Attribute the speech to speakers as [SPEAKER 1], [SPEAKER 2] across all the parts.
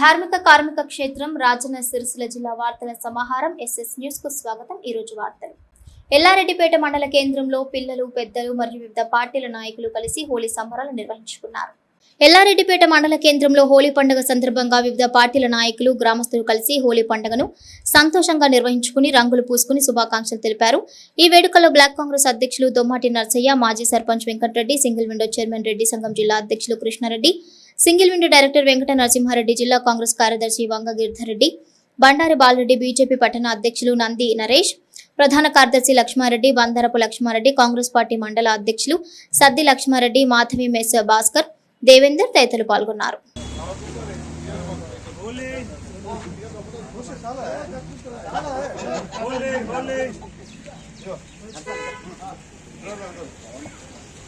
[SPEAKER 1] ధార్మిక కార్మిక క్షేత్రం రాజన్న సిరిసిల్ల జిల్లా వార్తల సమాహారం ఎస్ఎస్ న్యూస్కు స్వాగతం. ఈ రోజు వార్తలు. ఎల్లారెడ్డిపేట మండల కేంద్రంలో పిల్లలు పెద్దలు మరియు వివిధ పార్టీల నాయకులు కలిసి హోలీ సంబరాలు నిర్వహించుకున్నారు. ఎల్లారెడ్డిపేట మండల కేంద్రంలో హోలీ పండుగ సందర్భంగా వివిధ పార్టీల నాయకులు గ్రామస్తులు కలిసి హోలీ పండుగను సంతోషంగా నిర్వహించుకుని రంగులు పూసుకుని శుభాకాంక్షలు తెలిపారు. ఈ వేడుకలో బ్లాక్ కాంగ్రెస్ అధ్యక్షులు దొమ్మాటి నర్సయ్య మాజీ sarpanch Venkatreddy single window chairman Reddy Sangham జిల్లా అధ్యక్షులు Krishnareddy single window director Venkata Narasimhareddy జిల్లా కాంగ్రెస్ కార్యదర్శి వంగ గిరిధర్రెడ్డి బండారి బాలరెడ్డి బీజేపీ పట్టణ అధ్యక్షులు నంది నరేష్ ప్రధాన కార్యదర్శి లక్ష్మారెడ్డి బందరపు లక్ష్మారెడ్డి కాంగ్రెస్ పార్టీ మండల అధ్యక్షులు సద్ది లక్ష్మారెడ్డి మాధవి మెస్ భాస్కర్ దేవేందర్ తదితరులు పాల్గొన్నారు.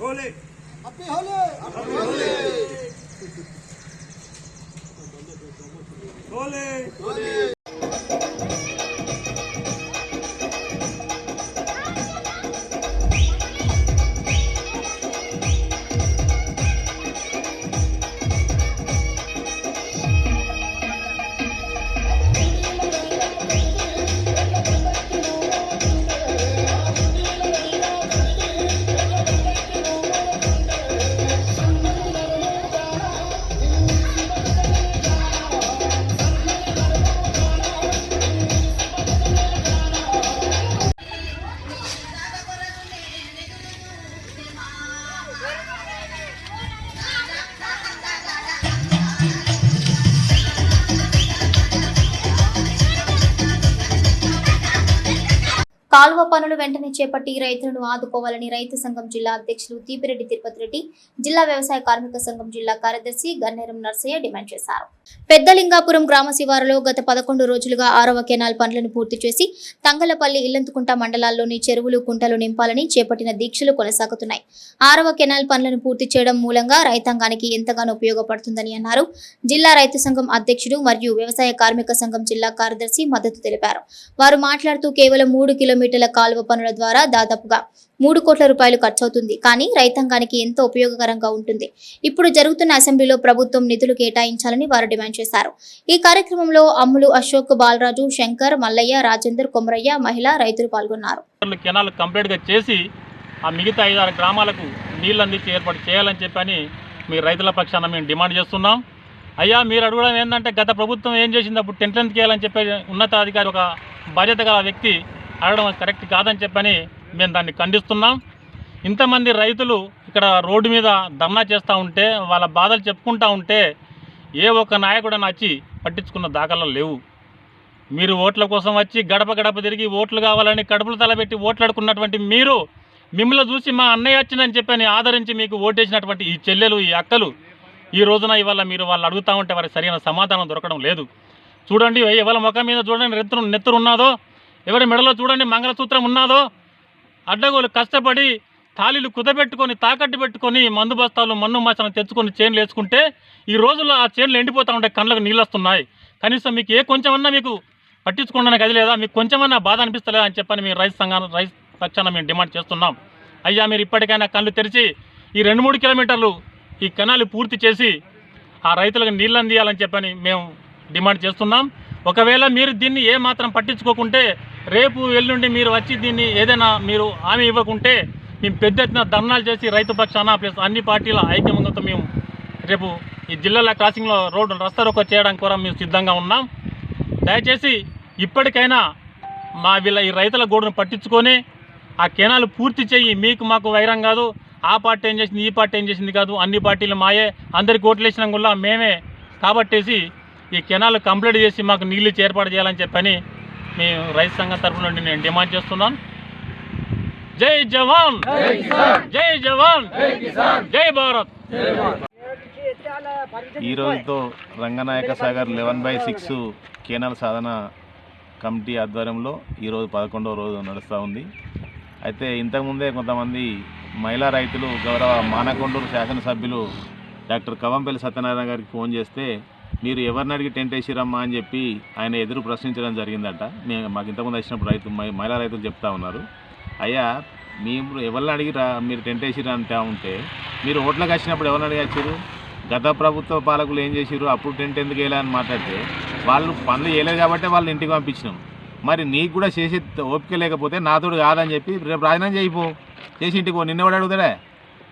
[SPEAKER 2] হলে। আপনি
[SPEAKER 1] হলে। আপনি হলে। হলে। হলে। చర్యలు వెంటనే చేపట్టి రైతులను ఆదుకోవాలని రైతు సంఘం జిల్లా అధ్యక్షులు తీపిరెడ్డి తిరుపతి రెడ్డి జిల్లా వ్యవసాయ కార్మిక సంఘం జిల్లా కార్యదర్శి గన్నేరం నర్సయ్య డిమాండ్ చేశారు. పెద్దలింగాపురం గ్రామ శివారులో గత పదకొండు రోజులుగా ఆరవ కెనాల్ పనులను పూర్తి చేసి తంగలపల్లి ఇల్లంతుకుంట మండలాల్లోని చెరువులు కుంటలు నింపాలని చేపట్టిన దీక్షలు కొనసాగుతున్నాయి. ఆరవ కెనాల్ పనులను పూర్తి చేయడం మూలంగా రైతాంగానికి ఎంతగానో ఉపయోగపడుతుందని అన్నారు. జిల్లా రైతు సంఘం అధ్యక్షుడు మరియు వ్యవసాయ కార్మిక సంఘం జిల్లా కార్యదర్శి మద్దతు తెలిపారు. వారు మాట్లాడుతూ కేవలం మూడు కిలోమీటర్ల కాలువ పనుల ద్వారా దాదాపుగా మూడు కోట్ల రూపాయలు ఖర్చవుతుంది. కానీ రైతాంగానికి ఎంతో ఉపయోగకరంగా ఉంటుంది. ఇప్పుడు జరుగుతున్న అసెంబ్లీలో ప్రభుత్వం నిధులు కేటాయించాలని వారు డిమాండ్ చేశారు. ఈ కార్యక్రమంలో అమ్ములు అశోక్ బాలరాజు శంకర్ మల్లయ్య రాజేందర్ కొమరయ్య మహిళ రైతులు పాల్గొన్నారు.
[SPEAKER 3] కెనాల్ కంప్లీట్గా చేసి ఆ మిగతా ఐదారు గ్రామాలకు నీళ్ళు అందించి ఏర్పాటు చేయాలని చెప్పని మీ రైతుల పక్షాన మేము డిమాండ్ చేస్తున్నాం. అయ్యా మీరు అడగడం ఏంటంటే గత ప్రభుత్వం ఏం చేసింది? అప్పుడు టెంట్ ఎందుకు చేయాలని చెప్పి ఉన్నతాధికారి ఒక బాధ్యత గల వ్యక్తి అడగడం కరెక్ట్ కాదని చెప్పని మేము దాన్ని ఖండిస్తున్నాం. ఇంతమంది రైతులు ఇక్కడ రోడ్డు మీద ధర్నా చేస్తూ ఉంటే వాళ్ళ బాధలు చెప్పుకుంటూ ఉంటే ఏ ఒక్క నాయకుడు వచ్చి పట్టించుకున్న దాఖలు లేవు. మీరు ఓట్ల కోసం వచ్చి గడప గడప తిరిగి ఓట్లు కావాలని కడుపులు తలబెట్టి ఓట్లాడుకున్నటువంటి మీరు మిమ్మల్ని చూసి మా అన్నయ్య వచ్చిందని చెప్పని ఆదరించి మీకు ఓటేసినటువంటి ఈ చెల్లెలు ఈ అక్కలు ఈ రోజున ఇవాళ మీరు వాళ్ళు అడుగుతూ ఉంటే వారికి సరైన సమాధానం దొరకడం లేదు. చూడండి ఇవాళ ముఖం మీద చూడండి నెత్తురు నెత్తురు ఉన్నదో ఎవరి మెడలో చూడండి మంగళసూత్రం ఉన్నదో? అడ్డగోలు కష్టపడి తాళీలు కుదబెట్టుకొని తాకట్టు పెట్టుకొని మందు బస్తాలు మన్ను మసాలను తెచ్చుకొని చేనులు వేసుకుంటే ఈ రోజుల్లో ఆ చేనులు ఎండిపోతూ ఉంటాయి కళ్ళకు నీళ్ళు వస్తున్నాయి కనీసం మీకు ఏ కొంచెమన్నా మీకు పట్టించుకోవడానికి అది లేదా? మీకు కొంచెమన్నా బాధ అనిపిస్తలేదా అని చెప్పని మేము రైతు సంఘాన్ని రైతు పక్షాన మేము డిమాండ్ చేస్తున్నాం. అయ్యా మీరు ఇప్పటికైనా కళ్ళు తెరిచి ఈ రెండు మూడు కిలోమీటర్లు ఈ కెనాలు పూర్తి చేసి ఆ రైతులకు నీళ్ళు అందియాలని చెప్పని మేము డిమాండ్ చేస్తున్నాం. ఒకవేళ మీరు దీన్ని ఏ మాత్రం పట్టించుకోకుంటే రేపు ఎల్లుండి మీరు వచ్చి దీన్ని ఏదైనా మీరు హామీ ఇవ్వకుంటే మేము పెద్ద ఎత్తున ధర్నాలు చేసి రైతు పక్షాన ప్లస్ అన్ని పార్టీల ఐక్యమంతో మేము రేపు ఈ జిల్లాల క్రాసింగ్లో రోడ్డు రస్తా రోకో చేయడానికి కూడా మేము సిద్ధంగా ఉన్నాం. దయచేసి ఇప్పటికైనా మా వీళ్ళ ఈ రైతుల గోడును పట్టించుకొని ఆ కెనాలు పూర్తి చేయి మీకు మాకు వైరం కాదు ఆ పార్టీ ఏం చేసింది ఈ పార్టీ ఏం చేసింది కాదు అన్ని పార్టీలు మాయే అందరికి ఓట్లు వేసినా కూడా మేమే కాబట్టేసి ఈ కెనాలు కంప్లీట్ చేసి మాకు నీళ్ళు ఏర్పాటు చేయాలని చెప్పని మేము రైతు సంఘం తరఫు నుండి నేను డిమాండ్ చేస్తున్నాను. జై జవాన్! జై జవాన్! జై భారత్!
[SPEAKER 4] ఈ రోజుతో Ranganayaka Sagar eleven by six canal Sadhana committee ఆధ్వర్యంలో ఈరోజు పదకొండవ రోజు నడుస్తూ ఉంది. అయితే ఇంతకుముందే కొంతమంది మహిళా రైతులు గౌరవ మానకొండూరు శాసనసభ్యులు డాక్టర్ కవంపల్లి సత్యనారాయణ గారికి ఫోన్ చేస్తే మీరు ఎవరిని అడిగి టెంట్ వేసిరమ్మా అని చెప్పి ఆయన ఎదురు ప్రశ్నించడం జరిగిందట. మేము మాకు ఇంతకుముందు వచ్చినప్పుడు రైతు మహిళా రైతులు చెప్తా ఉన్నారు. అయ్యా మేము ఎవరిని అడిగి రా మీరు టెంట్ వేసిరా అంటా ఉంటే మీరు ఓట్లకు వచ్చినప్పుడు ఎవరిని అడిగి వచ్చారు గత ప్రభుత్వ పాలకులు ఏం చేసిరు అప్పుడు టెంట్ ఎందుకు వేయాలని అని మాట్లాడితే వాళ్ళు పనులు చేయలేదు కాబట్టి వాళ్ళు ఇంటికి పంపించినాం. మరి నీకు కూడా చేసే ఓపిక లేకపోతే నాతోడు కాదని చెప్పి రేపు రాజీనామా చేయిపో చేసి ఇంటికి పో. కూడా అడుగుతాడే?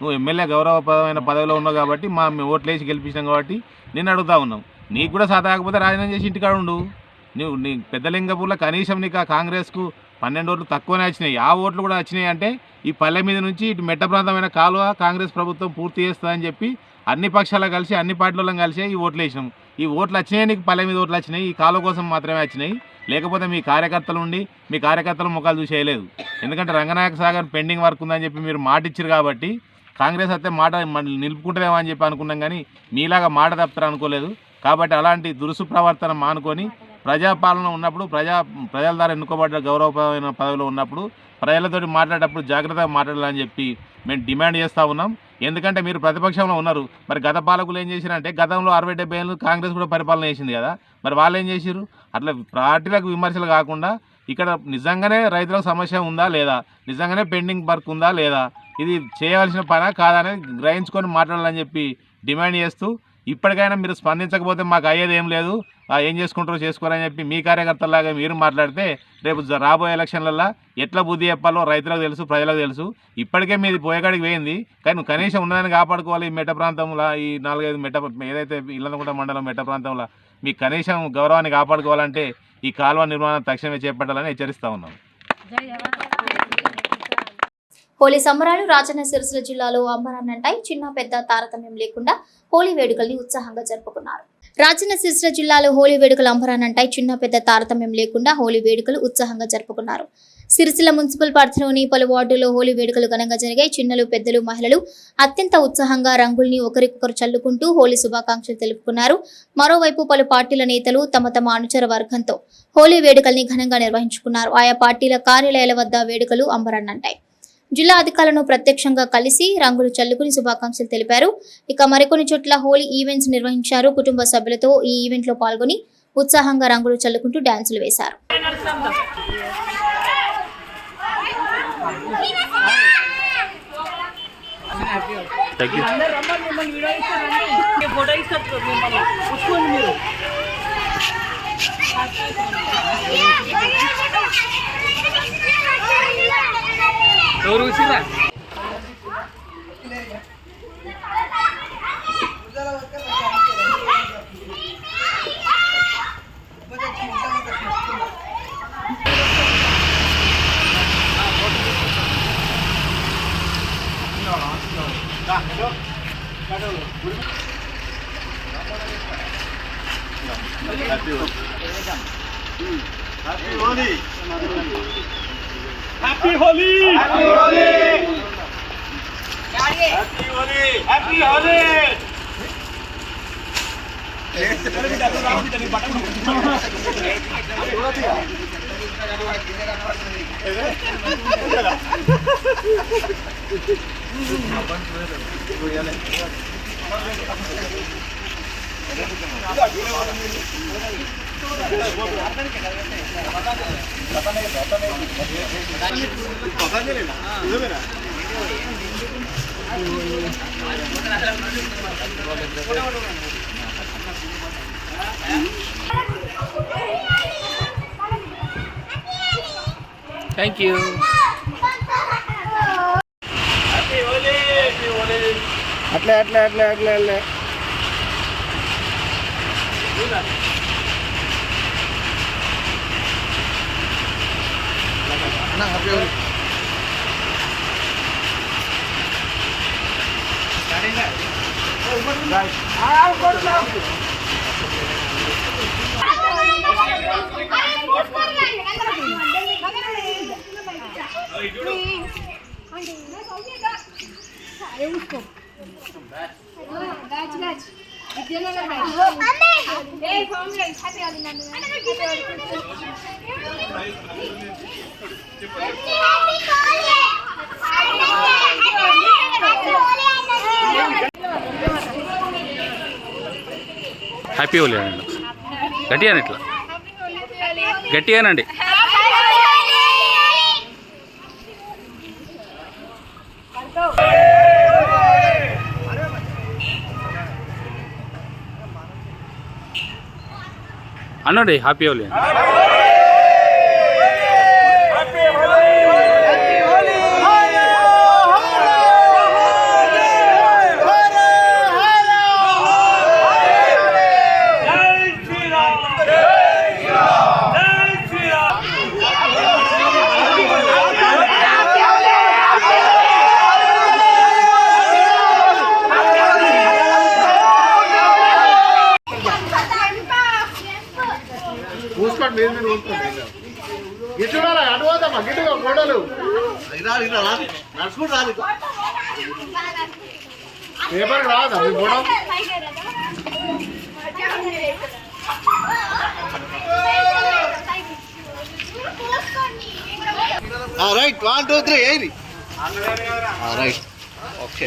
[SPEAKER 4] నువ్వు ఎమ్మెల్యే గౌరవప్రదమైన పదవిలో ఉన్నావు కాబట్టి మా మేము ఓట్లు వేసి గెలిపించినాం కాబట్టి నిన్ను అడుగుతా ఉన్నాం. నీకు కూడా సాధాకపోతే రాజీనామా చేసి ఇంటికాడ ఉండు. నువ్వు నీ పెద్దలింగపూర్లో కనీసం నీకు ఆ కాంగ్రెస్కు పన్నెండు ఓట్లు తక్కువనే వచ్చినాయి. ఆ ఓట్లు కూడా వచ్చినాయి అంటే ఈ పల్లె మీద నుంచి ఇటు మెట్ట ప్రాంతమైన కాలువ కాంగ్రెస్ ప్రభుత్వం పూర్తి చేస్తుందని చెప్పి అన్ని పక్షాలు కలిసి అన్ని పార్టీలలో కలిసి ఈ ఓట్లు వేసినాం. ఈ ఓట్లు వచ్చినాయి నీకు పల్లె మీద ఓట్లు వచ్చినాయి ఈ కాలువ కోసం మాత్రమే వచ్చినాయి. లేకపోతే మీ కార్యకర్తలు ఉండి మీ కార్యకర్తలు ముఖాలు చూసేయలేదు. ఎందుకంటే రంగనాయక సాగర్ పెండింగ్ వర్క్ ఉందని చెప్పి మీరు మాట ఇచ్చారు కాబట్టి కాంగ్రెస్ అయితే మాట మన- నిలుపుకుంటుందేమో అని చెప్పి అనుకున్నాం కానీ మీలాగా మాట తప్పుతారు అనుకోలేదు కాబట్టి అలాంటి దురుసు ప్రవర్తన మానుకొని ప్రజాపాలన ఉన్నప్పుడు ప్రజా ప్రజల ద్వారా ఎన్నుకోబడ్డ గౌరవమైన పదవిలో ఉన్నప్పుడు ప్రజలతోటి మాట్లాడేటప్పుడు జాగ్రత్తగా మాట్లాడాలని చెప్పి మేము డిమాండ్ చేస్తూ ఉన్నాం. ఎందుకంటే మీరు ప్రతిపక్షంలో ఉన్నారు. మరి గత పాలకులు ఏం చేశారంటే గతంలో అరవై డెబ్బై ఏళ్ళు కాంగ్రెస్ కూడా పరిపాలన చేసింది కదా. మరి వాళ్ళు ఏం చేశారు అట్లా పార్టీలకు విమర్శలు కాకుండా ఇక్కడ నిజంగానే రైతులకు సమస్య ఉందా లేదా? నిజంగానే పెండింగ్ వర్క్ ఉందా లేదా? ఇది చేయవలసిన పనా కాదా అనేది గ్రహించుకొని మాట్లాడాలని చెప్పి డిమాండ్ చేస్తూ ఇప్పటికైనా మీరు స్పందించకపోతే మాకు అయ్యేది ఏం లేదు. ఏం చేసుకుంటారో చేసుకోరని చెప్పి మీ కార్యకర్తలాగా మీరు మాట్లాడితే రేపు రాబోయే ఎలక్షన్లలో ఎట్లా బుద్ధి చెప్పాలో రైతులకు తెలుసు ప్రజలకు తెలుసు. ఇప్పటికే మీది పోయేకాడికి పోయింది. కానీ కనీసం ఉన్నదాన్ని కాపాడుకోవాలి ఈ మెట్ట ప్రాంతంలో ఈ నాలుగైదు మెట్ట ఏదైతే ఇల్లనకుంట మండలం మెట్ట ప్రాంతంలో మీ కనీసం గౌరవాన్ని కాపాడుకోవాలంటే ఈ కాలువ నిర్మాణం తక్షణమే చేపట్టాలని హెచ్చరిస్తూ ఉన్నాం.
[SPEAKER 1] హోలీ సంబరాలు రాజన్న సిరిసిల్ల జిల్లాలో అంబరాన్నంటాయి. చిన్న పెద్ద తారతమ్యం లేకుండా హోలీ వేడుకల్ని ఉత్సాహంగా జరుపుకున్నారు. రాజన్న సిరిసిల్ల జిల్లాలో హోలీ వేడుకలు అంబరాన్నంటాయి. చిన్న పెద్ద తారతమ్యం లేకుండా హోలీ వేడుకలు ఉత్సాహంగా జరుపుకున్నారు. సిరిసిల్ల మున్సిపల్ పరిధిలోని పలు వార్డుల్లో హోలీ వేడుకలు ఘనంగా జరిగాయి. చిన్నలు పెద్దలు మహిళలు అత్యంత ఉత్సాహంగా రంగుల్ని ఒకరికొకరు చల్లుకుంటూ హోలీ శుభాకాంక్షలు తెలుపుకున్నారు. మరోవైపు పలు పార్టీల నేతలు తమ తమ అనుచర వర్గంతో హోలీ వేడుకల్ని ఘనంగా నిర్వహించుకున్నారు. ఆయా పార్టీల కార్యాలయాల వద్ద వేడుకలు అంబరాన్నంటాయి. జిల్లా అధికారులను ప్రత్యక్షంగా కలిసి రంగులు చల్లుకుని శుభాకాంక్షలు తెలిపారు. ఇక మరికొన్ని చోట్ల హోలీ ఈవెంట్స్ నిర్వహించారు. కుటుంబ సభ్యులతో ఈ ఈవెంట్లో పాల్గొని ఉత్సాహంగా రంగులు చల్లుకుంటూ డ్యాన్సులు వేశారు.
[SPEAKER 5] Doğru uçurlar.
[SPEAKER 4] Happy Holi! Happy Holi!
[SPEAKER 6] Happy Holi happy Holi happy Holi happy Holi upon
[SPEAKER 2] thank you
[SPEAKER 6] అట్లే అట్లే అట్లే అట్లే అట్లే.
[SPEAKER 5] Cuidado. não tapi o Usko. Batch, batch. Happy Holi అండి గట్టిగానే ఇట్లా. గట్టిగానండి అనండి హ్యాపీ
[SPEAKER 6] అవ్వలేదు నడుచుకుంటూ రాదు పేపర్కి రాదా? మీ గొడవ రైట్ వన్ టూ త్రీ ఏది right okay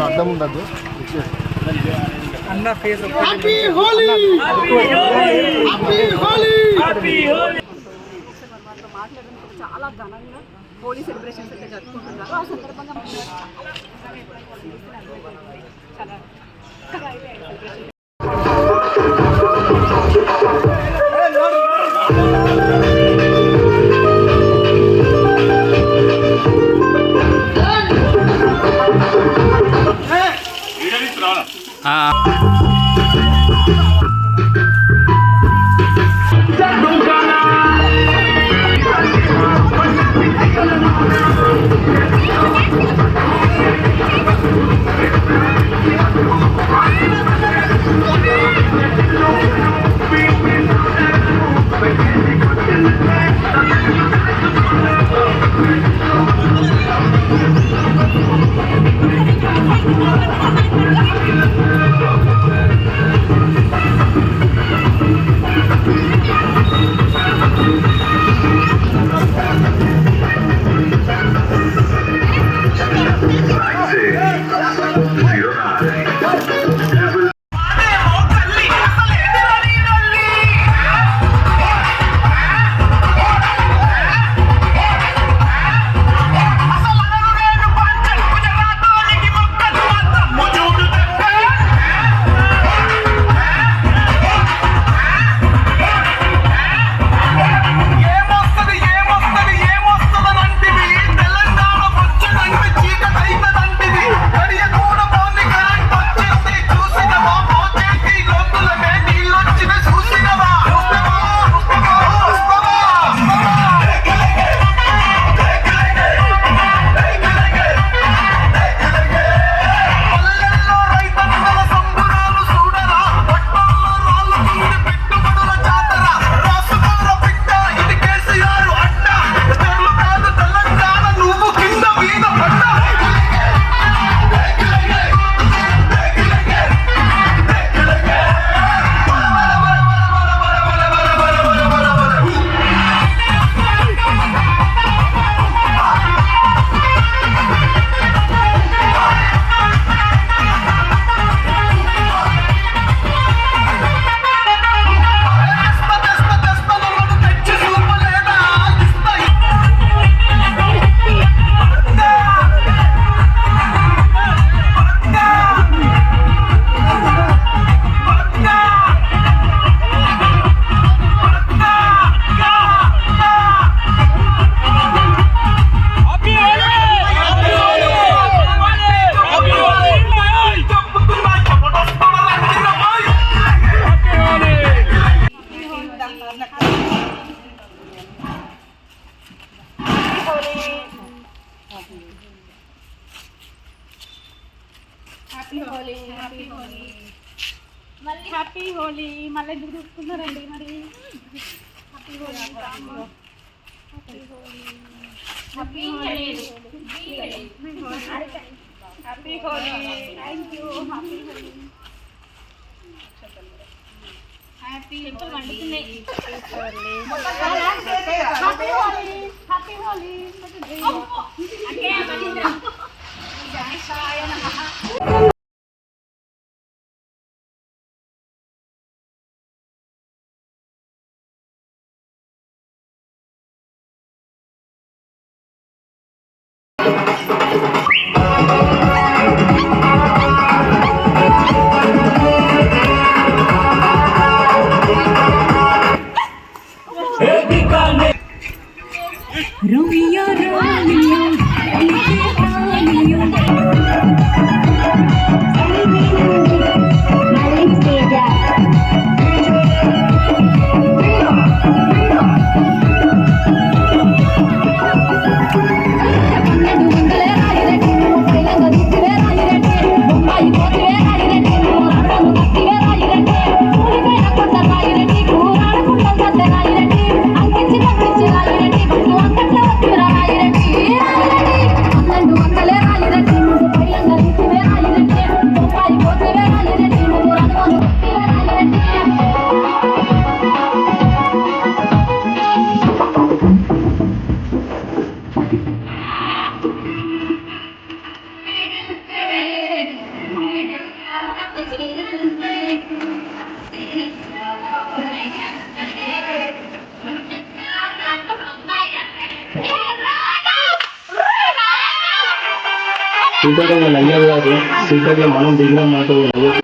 [SPEAKER 6] అర్థం ఉండదు హ్యాపీ హోలీ హ్యాపీ హోలీ
[SPEAKER 7] మాట్లాడడానికి చాలా ఘనంగా హోలీ సెలబ్రేషన్స్ అయితే జరుపుకుంటున్నారు. ఆ సందర్భంగా
[SPEAKER 8] मन
[SPEAKER 9] दिग्विंग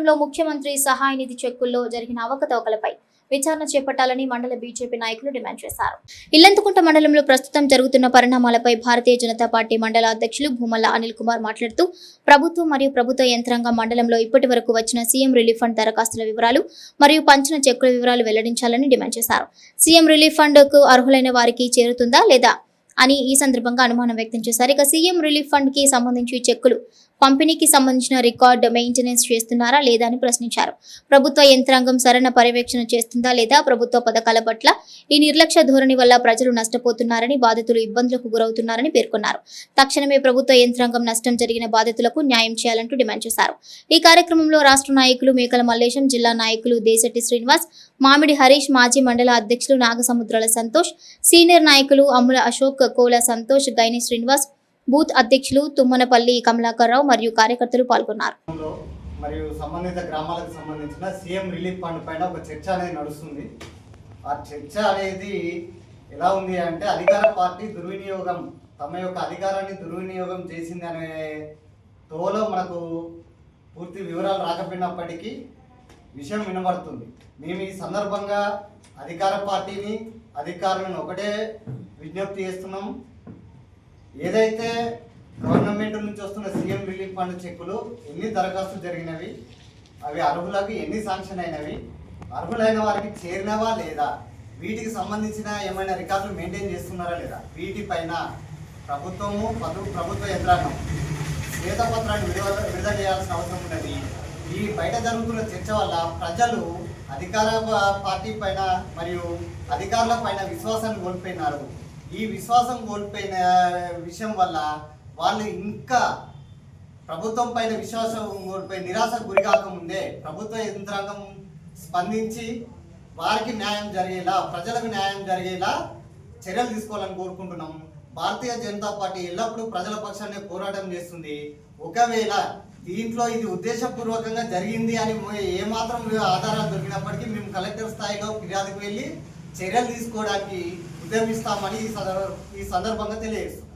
[SPEAKER 9] మండలంలో ముఖ్యమంత్రి సహాయ నిధి చెక్కుల్లో జరిగిన అవకతవకలపై
[SPEAKER 1] విచారణ చేపట్టాలని మండల బీజేపీ నాయకులు డిమాండ్ చేశారు. ఇల్లంతకుంట మండలంలో ప్రస్తుతం జరుగుతున్న పరిణామాలపై భారతీయ జనతా పార్టీ మండల అధ్యక్షులు భూమల్ల అనిల్ కుమార్ మాట్లాడుతూ ప్రభుత్వం మరియు ప్రభుత్వ యంత్రాంగం మండలంలో ఇప్పటి వరకు వచ్చిన సీఎం రిలీఫ్ ఫండ్ దరఖాస్తుల వివరాలు మరియు పంచిన చెక్కుల వివరాలు వెల్లడించాలని డిమాండ్ చేశారు. సీఎం రిలీఫ్ ఫండ్కు అర్హులైన వారికి చేరుతుందా లేదా అని ఈ సందర్భంగా అనుమానం వ్యక్తం చేశారు. ఇక సీఎం రిలీఫ్ ఫండ్కి సంబంధించి చెక్కులు పంపిణీకి సంబంధించిన రికార్డ్ మెయింటెనెన్స్ చేస్తున్నారా లేదా అని ప్రశ్నించారు. ప్రభుత్వ యంత్రాంగం సరైన పర్యవేక్షణ చేస్తుందా లేదా ప్రభుత్వ పథకాల పట్ల ఈ నిర్లక్ష్య ధోరణి వల్ల ప్రజలు నష్టపోతున్నారని బాధితులు ఇబ్బందులకు గురవుతున్నారని పేర్కొన్నారు. తక్షణమే ప్రభుత్వ యంత్రాంగం నష్టం జరిగిన బాధితులకు న్యాయం చేయాలంటూ డిమాండ్ చేశారు. ఈ కార్యక్రమంలో రాష్ట్ర నాయకులు మేకల మల్లేశం జిల్లా నాయకులు దేశెట్టి శ్రీనివాస్ మామిడి హరీష్ మాజీ మండల అధ్యక్షులు నాగసముద్రాల సంతోష్ సీనియర్ నాయకులు అమ్ముల అశోక్ కోల సంతోష్ గైని శ్రీనివాస్ బూత్ అధ్యక్షులు తుమ్మనపల్లి కమలాకర్రావు మరియు కార్యకర్తలు పాల్గొన్నారు.
[SPEAKER 10] మరియు సంబంధిత గ్రామాలకు సంబంధించిన సీఎం రిలీఫ్ ఫండ్ పైన ఒక చర్చ అనేది నడుస్తుంది. ఆ చర్చ అనేది ఎలా ఉంది అంటే అధికార పార్టీ దుర్వినియోగం తమ యొక్క అధికారాన్ని దుర్వినియోగం చేసింది అనే తోలో మనకు పూర్తి వివరాలు రాకపోయినప్పటికీ విషయం వినబడుతుంది. మేము ఈ సందర్భంగా అధికార పార్టీని అధికారులను ఒకటే విజ్ఞప్తి చేస్తున్నాము ఏదైతే గవర్నమెంట్ నుంచి వస్తున్న సీఎం రిలీఫ్ ఫండ్ చెక్కులు ఎన్ని దరఖాస్తులు జరిగినవి? అవి అర్హులకు ఎన్ని శాంక్షన్ అయినవి? అర్హులైన వారికి చేరినవా లేదా? వీటికి సంబంధించిన ఏమైనా రికార్డులు మెయింటైన్ చేస్తున్నారా లేదా? వీటిపైన ప్రభుత్వము పదు ప్రభుత్వ యంత్రాంగం శ్వేతపత్రాన్ని విడుదల విడుదల చేయాల్సిన అవసరం ఉన్నది. ఈ బయట జరుగుతున్న చర్చ వల్ల ప్రజలు అధికార ప- పార్టీ పైన మరియు అధికారుల పైన విశ్వాసాన్ని కోల్పోయినారు. ఈ విశ్వాసం కోల్పోయిన విషయం వల్ల వాళ్ళు ఇంకా ప్రభుత్వం పైన విశ్వాసం కోల్పోయి నిరాశకు గురి కాకముందే ప్రభుత్వ యంత్రాంగం స్పందించి వారికి న్యాయం జరిగేలా ప్రజలకు న్యాయం జరిగేలా చర్యలు తీసుకోవాలని కోరుకుంటున్నాం. భారతీయ జనతా పార్టీ ఎల్లప్పుడూ ప్రజల పక్షాన్ని పోరాటం చేస్తుంది. ఒకవేళ దీంట్లో ఇది ఉద్దేశపూర్వకంగా జరిగింది అని ఏమాత్రం ఆధారాలు దొరికినప్పటికీ మేము కలెక్టర్ స్థాయిలో ఫిర్యాదుకు వెళ్ళి చర్యలు తీసుకోవడానికి ఉద్యమిస్తామని ఈ సందర్భంగా తెలియజేస్తున్నాం.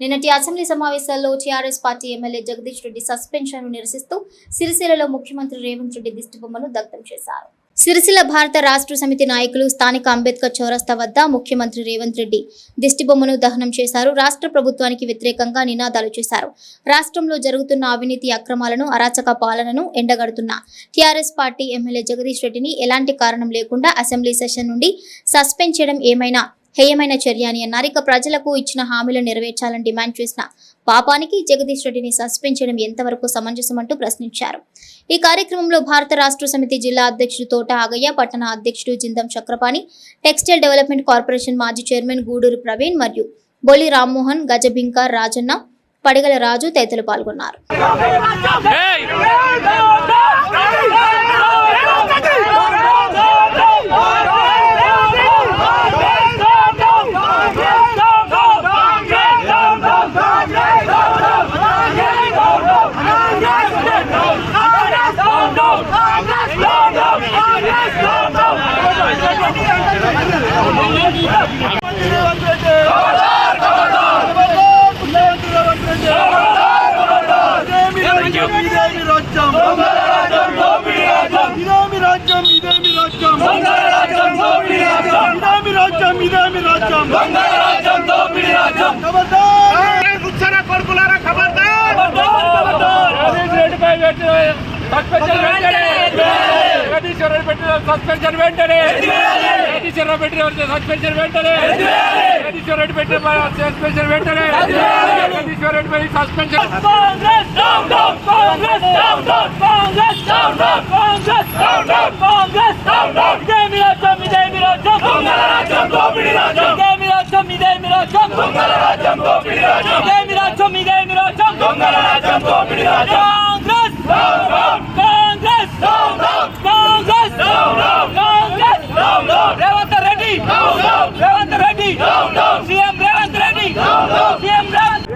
[SPEAKER 1] నిన్నటి అసెంబ్లీ సమావేశాల్లో TRS party MLA Jagadish Reddy సస్పెన్షన్ను నిరసిస్తూ సిరిసిల్లలో ముఖ్యమంత్రి రేవంత్ రెడ్డి దిష్టిబొమ్మను దగ్ధం చేశారు. సిరిసిల్ల భారత రాష్ట్ర సమితి నాయకులు స్థానిక అంబేద్కర్ చౌరస్తా వద్ద ముఖ్యమంత్రి రేవంత్ రెడ్డి దిష్టిబొమ్మను దహనం చేశారు. రాష్ట్ర ప్రభుత్వానికి వ్యతిరేకంగా నినాదాలు చేశారు. రాష్ట్రంలో జరుగుతున్న అవినీతి అక్రమాలను అరాచక పాలనను ఎండగడుతున్న టీఆర్ఎస్ పార్టీ ఎమ్మెల్యే జగదీష్ రెడ్డిని ఎలాంటి కారణం లేకుండా అసెంబ్లీ సెషన్ నుండి సస్పెండ్ చేయడం ఏమైనా హేయమైన చర్య అని అన్నారు. ఇక ప్రజలకు ఇచ్చిన హామీలు నెరవేర్చాలని డిమాండ్ చేసిన పాపానికి జగదీష్ రెడ్డిని సస్పెండ్ చేయడం ఎంతవరకు సమంజసమంటూ ప్రశ్నించారు. ఈ కార్యక్రమంలో భారత రాష్ట్ర సమితి జిల్లా అధ్యక్షుడు తోట ఆగయ్య పట్టణ అధ్యక్షుడు Jindam Chakrapani textile development corporation మాజీ చైర్మన్ గూడూరు ప్రవీణ్ మరియు బొలి రామ్మోహన్ గజబింకర్ రాజన్న పడిగల రాజు తదితరులు పాల్గొన్నారు.
[SPEAKER 3] సస్పెన్షన్ వెంటనే జగదీశ్వర పెట్టిన సస్పెన్షన్ వెంటనే జగదీశ్వర రెడ్డి పెట్టిన సస్పెన్షన్ వెంటనే జగదీశ్వర రెడ్డి పై suspension
[SPEAKER 6] Revanth Reddy Revanth Reddy CM Revanth Reddy CM Revanth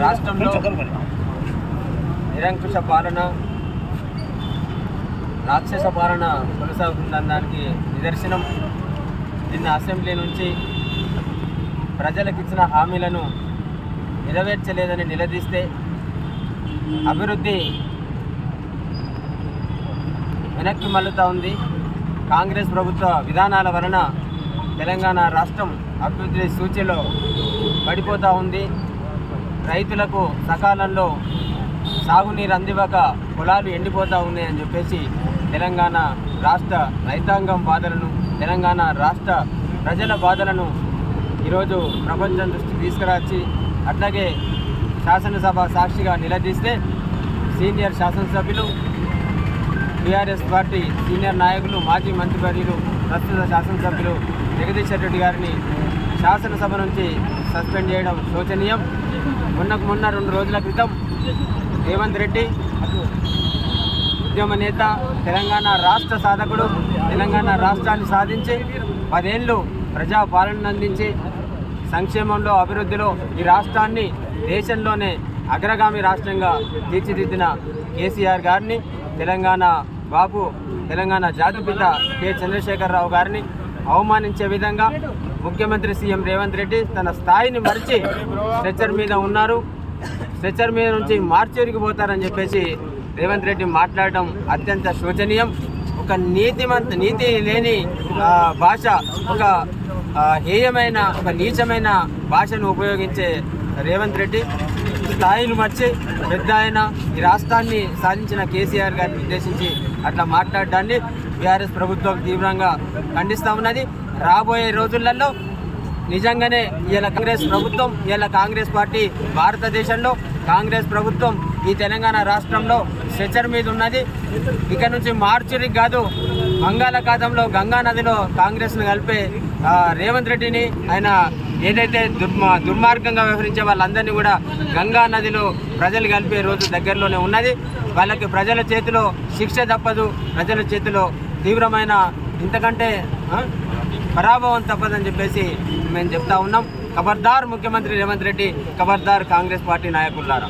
[SPEAKER 2] రాష్ట్రంలో నిరంకుశ పాలన రాక్షస పాలన కొనసాగుతుందన్న దానికి నిదర్శనం. నిన్న అసెంబ్లీ నుంచి ప్రజలకు ఇచ్చిన హామీలను నెరవేర్చలేదని నిలదీస్తే అభివృద్ధి వెనక్కి మళ్ళుతూ ఉంది. కాంగ్రెస్ ప్రభుత్వ విధానాల వలన తెలంగాణ రాష్ట్రం అభివృద్ధి సూచిలో పడిపోతూ ఉంది. రైతులకు సకాలంలో సాగునీరు అందివ్వక పొలాలు ఎండిపోతూ ఉన్నాయని చెప్పేసి తెలంగాణ రాష్ట్ర రైతాంగం బాధలను తెలంగాణ రాష్ట్ర ప్రజల బాధలను ఈరోజు ప్రపంచం దృష్టికి తీసుకురాచి అట్లాగే శాసనసభ సాక్షిగా నిలదీస్తే సీనియర్ శాసనసభ్యులు టీఆర్ఎస్ పార్టీ సీనియర్ నాయకులు మాజీ మంత్రివర్యులు ప్రస్తుత శాసనసభ్యులు జగదీష్ రెడ్డి గారిని శాసనసభ నుంచి సస్పెండ్ చేయడం శోచనీయం. మొన్నకు మొన్న రెండు రోజుల క్రితం రేవంత్ రెడ్డి ఉద్యమ నేత తెలంగాణ రాష్ట్ర సాధకుడు తెలంగాణ రాష్ట్రాన్ని సాధించి పదేళ్ళు ప్రజా పాలన అందించి సంక్షేమంలో అభివృద్ధిలో ఈ రాష్ట్రాన్ని దేశంలోనే అగ్రగామి రాష్ట్రంగా తీర్చిదిద్దిన కేసీఆర్ గారిని తెలంగాణ బాబు తెలంగాణ జాతిపిత కె. చంద్రశేఖరరావు గారిని అవమానించే విధంగా ముఖ్యమంత్రి సీఎం రేవంత్ రెడ్డి తన స్థాయిని మరిచి స్ట్రెచ్చర్ మీద ఉన్నారు. స్ట్రెచ్చర్ మీద నుంచి మార్చేరికి పోతారని చెప్పేసి రేవంత్ రెడ్డి మాట్లాడడం అత్యంత శోచనీయం. ఒక నీతిమంత నీతి లేని భాష ఒక హేయమైన ఒక నీచమైన భాషను ఉపయోగించే రేవంత్ రెడ్డి. స్థాయిని మర్చి పెద్ద ఆయన ఈ రాష్ట్రాన్ని సాధించిన కేసీఆర్ గారిని ఉద్దేశించి అట్లా మాట్లాడడాన్ని బీఆర్ఎస్ ప్రభుత్వం తీవ్రంగా ఖండిస్తూ ఉన్నది. రాబోయే రోజులలో నిజంగానే ఇలా కాంగ్రెస్ ప్రభుత్వం ఇలా కాంగ్రెస్ పార్టీ భారతదేశంలో కాంగ్రెస్ ప్రభుత్వం ఈ తెలంగాణ రాష్ట్రంలో స్ట్రెచర్ మీద ఉన్నది. ఇక నుంచి మార్చురికి కాదు బంగాళాఖాతంలో గంగా నదిలో కాంగ్రెస్ను కలిపే రేవంత్ రెడ్డిని ఆయన ఏదైతే దుర్మా దుర్మార్గంగా వ్యవహరించే వాళ్ళందరినీ కూడా గంగా నదిలో ప్రజలు కలిపే రోజు దగ్గరలోనే ఉన్నది. వాళ్ళకి ప్రజల చేతిలో శిక్ష తప్పదు. ప్రజల చేతిలో తీవ్రమైన ఇంతకంటే పరాభవం తప్పదని చెప్పేసి మేము చెప్తా ఉన్నాం. ఖబర్దార్ ముఖ్యమంత్రి రేవంత్ రెడ్డి ఖబర్దార్ కాంగ్రెస్ పార్టీ నాయకులారా.